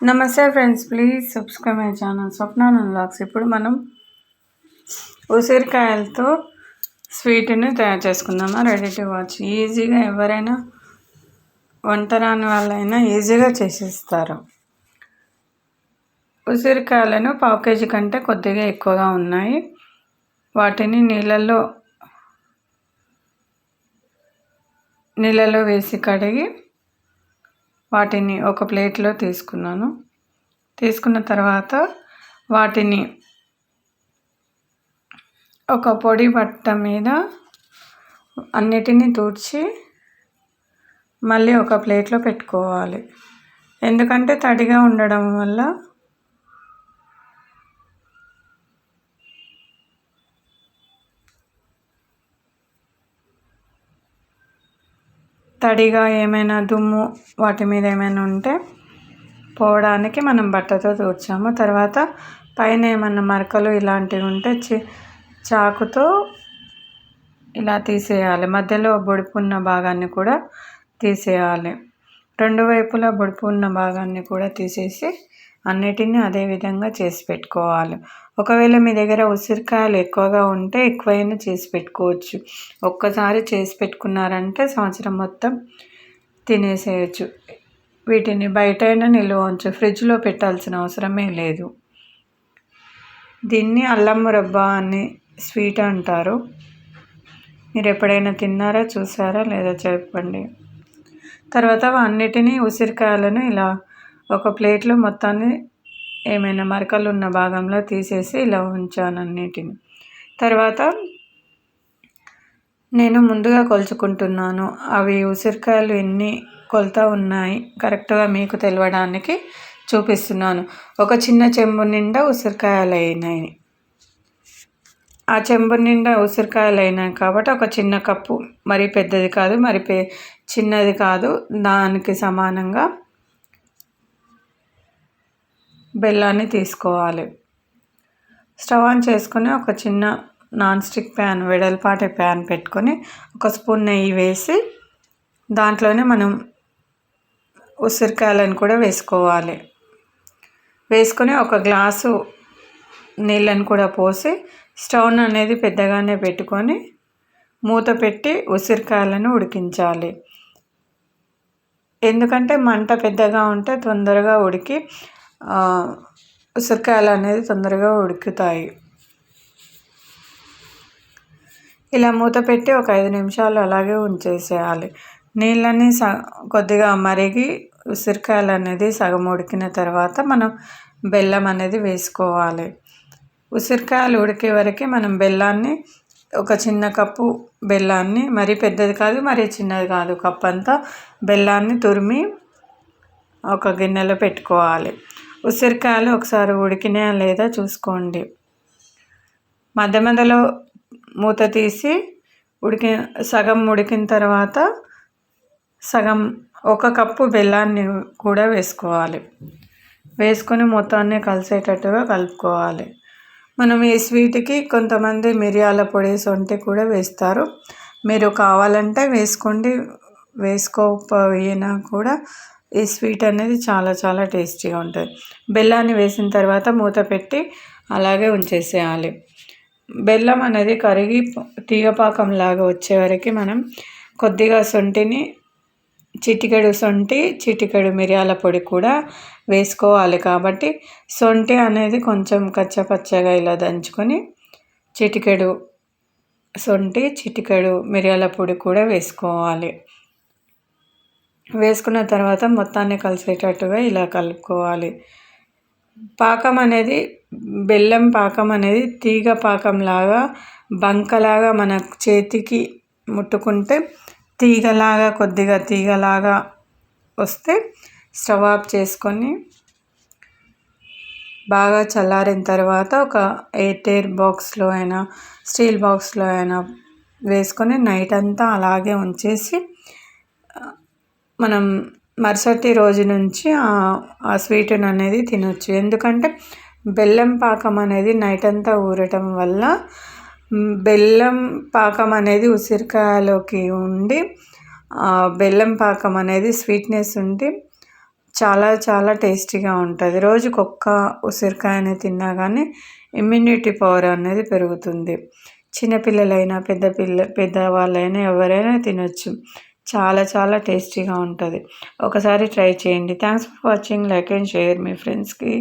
నమస్తే friends please subscribe my channel Swapna blogs ఇప్పుడు మనం ఉసిరికాయలతో స్వీట్ని తయారు చేసుకుందామా? రెడీ టు వాచ్ ఈజీగా ఎవరైనా వంట రాని వాళ్ళైనా ఈజీగా చేసేస్తారు. ఉసిరికాయలను పావు కేజీ కంటే కొద్దిగా ఎక్కువగా ఉన్నాయి. వాటిని నీళ్ళల్లో నీళ్ళలో వేసి కడిగి వాటిని ఒక ప్లేట్లో తీసుకున్నాను. తీసుకున్న తర్వాత వాటిని ఒక పొడి బట్ట మీద అన్నిటినీ తూడ్చి మళ్ళీ ఒక ప్లేట్లో పెట్టుకోవాలి. ఎందుకంటే తడిగా ఉండడం వల్ల తడిగా ఏమైనా దుమ్ము వాటి మీద ఏమైనా ఉంటే పోవడానికి మనం బట్టతో తూర్చాము తర్వాత పైన ఏమన్నా మరకలు ఇలాంటివి ఉంటే చి చాకుతో ఇలా తీసేయాలి. మధ్యలో బొడుపు ఉన్న భాగాన్ని కూడా తీసేయాలి. రెండు వైపులా బొడుపు ఉన్న భాగాన్ని కూడా తీసేసి అన్నిటినీ అదే విధంగా చేసి పెట్టుకోవాలి. ఒకవేళ మీ దగ్గర ఉసిరికాయలు ఎక్కువగా ఉంటే ఎక్కువైనా చేసి పెట్టుకోవచ్చు. ఒక్కసారి చేసి పెట్టుకున్నారంటే సంవత్సరం మొత్తం తినేసేయచ్చు. వీటిని బయటైనా నిల్వ ఉంచు ఫ్రిడ్జ్లో పెట్టాల్సిన అవసరమే లేదు. దీన్ని అల్లం మురబ్బా అని స్వీట్ అంటారు. మీరు ఎప్పుడైనా తిన్నారా చూసారా లేదా చెప్పండి. తర్వాత అన్నిటినీ ఉసిరికాయలను ఇలా ఒక ప్లేట్లో మొత్తాన్ని ఏమైనా మరకలు ఉన్న భాగంలో తీసేసి ఇలా ఉంచాను అన్నిటిని. తర్వాత నేను ముందుగా కొలుచుకుంటున్నాను. అవి ఉసిరికాయలు ఎన్ని కొలత ఉన్నాయి కరెక్ట్గా మీకు తెలవడానికి చూపిస్తున్నాను. ఒక చిన్న చెంబు నిండా ఉసిరికాయలు అయినాయి. ఆ చెంబు నిండా ఉసిరికాయలు అయినాయి కాబట్టి ఒక చిన్న కప్పు. మరి పెద్దది కాదు మరి చిన్నది కాదు. దానికి సమానంగా బెల్లాన్ని తీసుకోవాలి. స్టవ్ ఆన్ చేసుకొని ఒక చిన్న నాన్ స్టిక్ ప్యాన్ వెడల్పాటి ప్యాన్ పెట్టుకొని ఒక స్పూన్ నెయ్యి వేసి దాంట్లోనే మనం ఉసిరికాయలను కూడా వేసుకోవాలి. వేసుకొని ఒక గ్లాసు నీళ్ళని కూడా పోసి స్టవ్ అనేది పెద్దగానే పెట్టుకొని మూత పెట్టి ఉసిరికాయలను ఉడికించాలి. ఎందుకంటే మంట పెద్దగా ఉంటే తొందరగా ఉడికి ఉసిరికాయలు అనేది తొందరగా ఉడుకుతాయి. ఇలా మూత పెట్టి ఒక ఐదు నిమిషాలు అలాగే ఉంచేసేయాలి. నీళ్ళని స కొద్దిగా మరిగి ఉసిరికాయలు అనేది సగం ఉడికిన తర్వాత మనం బెల్లం అనేది వేసుకోవాలి. ఉసిరికాయలు ఉడికే వరకు మనం బెల్లాన్ని ఒక చిన్న కప్పు బెల్లాన్ని మరీ పెద్దది కాదు మరీ చిన్నది కాదు కప్ అంతా బెల్లాన్ని తురిమి ఒక గిన్నెలో పెట్టుకోవాలి. ఉసిరికాయలు ఒకసారి ఉడికినాయా లేదా చూసుకోండి. మధ్య మధ్యలో మూత తీసి ఉడికి సగం ఉడికిన తర్వాత సగం ఒక కప్పు బెల్లాన్ని కూడా వేసుకోవాలి. వేసుకొని మొత్తాన్ని కలిసేటట్టుగా కలుపుకోవాలి. మనం ఈ స్వీట్కి కొంతమంది మిరియాల పొడి సొంటి కూడా వేస్తారు. మీరు కావాలంటే వేసుకోండి. వేసుకోకపోయినా కూడా ఈ స్వీట్ అనేది చాలా చాలా టేస్టీగా ఉంటుంది. బెల్లాన్ని వేసిన తర్వాత మూత పెట్టి అలాగే ఉంచేసేయాలి. బెల్లం అనేది కరిగి తీగపాకం లాగా వచ్చే వరకు మనం కొద్దిగా సొంటిని చిటికెడు సొంటి చిటికెడు మిరియాల పొడి కూడా వేసుకోవాలి. కాబట్టి సొంటి అనేది కొంచెం కచ్చపచ్చగా ఇలా దంచుకొని చిటికెడు సొంటి చిటికెడు మిరియాల పొడి కూడా వేసుకోవాలి. వేసుకున్న తర్వాత మొత్తాన్ని కలిసేటట్టుగా ఇలా కలుపుకోవాలి. పాకం అనేది బెల్లం పాకం అనేది తీగ పాకంలాగా బంకలాగా మన చేతికి ముట్టుకుంటే తీగలాగా కొద్దిగా తీగలాగా వస్తే స్టవ్ ఆఫ్ చేసుకొని బాగా చల్లారిన తర్వాత ఒక ఎయిట్ ఎయిర్ బాక్స్లో అయినా స్టీల్ బాక్స్లో అయినా వేసుకొని నైట్ అంతా అలాగే ఉంచేసి మనం మరుసటి రోజు నుంచి ఆ స్వీట్ని అనేది తినొచ్చు. ఎందుకంటే బెల్లం పాకం అనేది నైట్ అంతా ఊరటం వల్ల బెల్లం పాకం అనేది ఉసిరికాయలోకి ఉండి బెల్లం పాకం అనేది స్వీట్నెస్ ఉండి చాలా చాలా టేస్టీగా ఉంటుంది. రోజుకి ఒక్క ఉసిరికాయని తిన్నా కానీ ఇమ్యూనిటీ పవర్ అనేది పెరుగుతుంది. చిన్నపిల్లలైనా పెద్ద పిల్ల పెద్దవాళ్ళైనా ఎవరైనా తినొచ్చు. చాలా చాలా టేస్టీగా ఉంటుంది. ఒకసారి ట్రై చేయండి. Thanks for watching like and share మీ ఫ్రెండ్స్కి